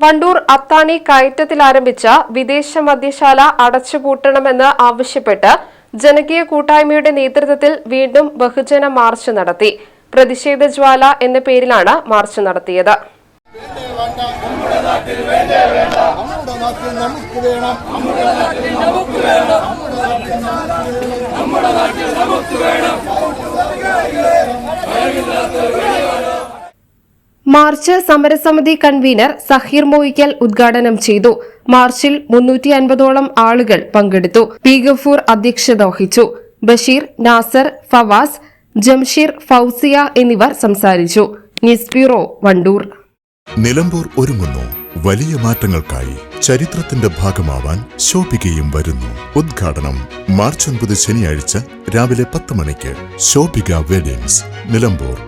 വണ്ടൂർ അത്താണി കയറ്റത്തിൽ ആരംഭിച്ച വിദേശ മദ്യശാല അടച്ചുപൂട്ടണമെന്ന് ആവശ്യപ്പെട്ട് ജനകീയ കൂട്ടായ്മയുടെ നേതൃത്വത്തിൽ വീണ്ടും ബഹുജന മാർച്ച് നടത്തി. പ്രതിഷേധ ജ്വാല എന്ന പേരിലാണ് മാർച്ച് നടത്തിയത്. നമ്മുടെ മാർച്ച് സമരസമിതി കൺവീനർ സഹീർ മോയിക്കൽ ഉദ്ഘാടനം ചെയ്തു. മാർച്ചിൽ മുന്നൂറ്റി അൻപതോളം ആളുകൾ പങ്കെടുത്തു. പി. ഗഫൂർ അധ്യക്ഷത വഹിച്ചു. ബഷീർ നാസർ ഫവാസ് ജംഷീർ ഫൗസിയ എന്നിവർ സംസാരിച്ചു. News bureau Wandoor. നിലമ്പൂർ ഒരുങ്ങുന്നു. വലിയ മാറ്റങ്ങൾക്കായി ചരിത്രത്തിന്റെ ഭാഗമാവാൻ ശോഭികയും വരുന്നു. ഉദ്ഘാടനം മാർച്ച് ഒൻപത് ശനിയാഴ്ച രാവിലെ പത്ത് മണിക്ക് ശോഭിക വെഡിങ്സ് നിലമ്പൂർ.